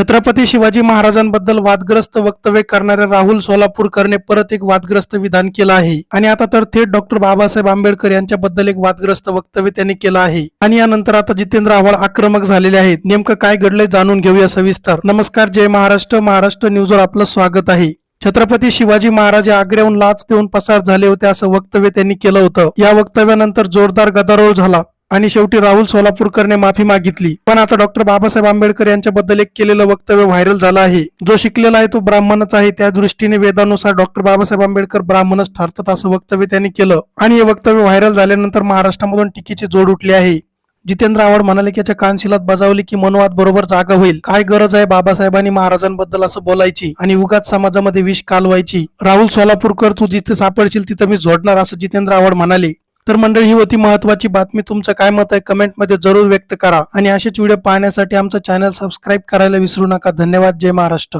छत्रपती शिवाजी महाराजांबद्दल वादग्रस्त वक्तव्य करणाऱ्या राहुल सोलापूरकरने परत एक वादग्रस्त विधान केलं आहे. आणि आता तर थेट डॉक्टर बाबासाहेब आंबेडकर यांच्याबद्दल एक वादग्रस्त वक्तव्य त्यांनी केलं आहे. आणि यानंतर आता जितेंद्र आव्हाड आक्रमक झालेले आहेत. नेमकं काय घडलंय जाणून घेऊया सविस्तर. नमस्कार जय महाराष्ट्र. महाराष्ट्र न्यूजवर आपलं स्वागत आहे. छत्रपती शिवाजी महाराज या आग्र्याहून लाच देऊन पसार झाले होते असं वक्तव्य त्यांनी केलं होतं. या वक्तव्यानंतर जोरदार गदारोळ झाला. आणि शेवटी राहुल सोलापूरकरने माफी मागितली. पण आता डॉक्टर बाबासाहेब आंबेडकर यांच्याबद्दल एक केलेलं वक्तव्य व्हायरल झालं आहे. जो शिकलेला आहे तो ब्राह्मणच आहे. त्या दृष्टीने वेदानुसार डॉक्टर बाबासाहेब आंबेडकर ब्राह्मणच ठरतात असं वक्तव्य त्यांनी केलं. आणि हे वक्तव्य व्हायरल झाल्यानंतर महाराष्ट्रामधून टीकेची जोड उठली आहे. जितेंद्र आव्हाड म्हणाले की याच्या कानशिलात बजावली की मनोवाद बरोबर जागा होईल. काय गरज आहे बाबासाहेबांनी महाराजांबद्दल असं बोलायची? आणि उगाच समाजामध्ये विष कालवायची? राहुल सोलापूरकर तू जिथे सापडशील तिथं मी जोडणार असं जितेंद्र आव्हाड म्हणाले. तर मंडळी ही होती महत्वाची बातमी. तुमचं काय मत आहे कमेंटमध्ये जरूर व्यक्त करा. आणि असेच व्हिडिओ पाहण्यासाठी आमचं चॅनल सबस्क्राईब करायला विसरू नका. धन्यवाद. जय महाराष्ट्र.